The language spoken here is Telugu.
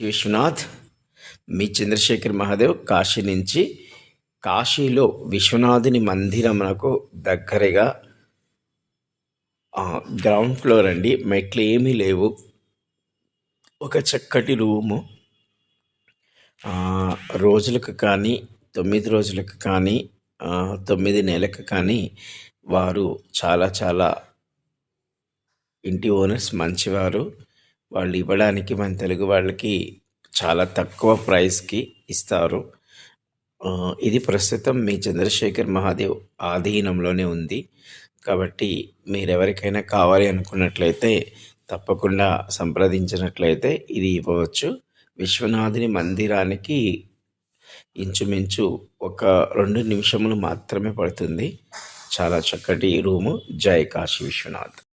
విశ్వనాథ్ మీ చంద్రశేఖర్ మహాదేవ్ కాశీ నుంచి కాశీలో విశ్వనాథుని మందిరమునకు దగ్గరగా గ్రౌండ్ ఫ్లోర్ అండి. మెట్లు ఏమీ లేవు. ఒక చక్కటి రూము. రోజులకు కానీ తొమ్మిది రోజులకు కానీ తొమ్మిది నెలలకు కానీ వారు చాలా చాలా ఇంటి ఓనర్స్ మంచివారు. వాళ్ళు ఇవ్వడానికి మన తెలుగు వాళ్ళకి చాలా తక్కువ ప్రైస్కి ఇస్తారు. ఇది ప్రస్తుతం మీ చంద్రశేఖర్ మహాదేవ్ ఆధీనంలోనే ఉంది. కాబట్టి మీరు ఎవరికైనా కావాలి అనుకున్నట్లయితే తప్పకుండా సంప్రదించినట్లయితే ఇది ఇవ్వవచ్చు. విశ్వనాథుని మందిరానికి ఇంచుమించు ఒక రెండు నిమిషములు మాత్రమే పడుతుంది. చాలా చక్కటి రూము. జై కాశీ విశ్వనాథ్.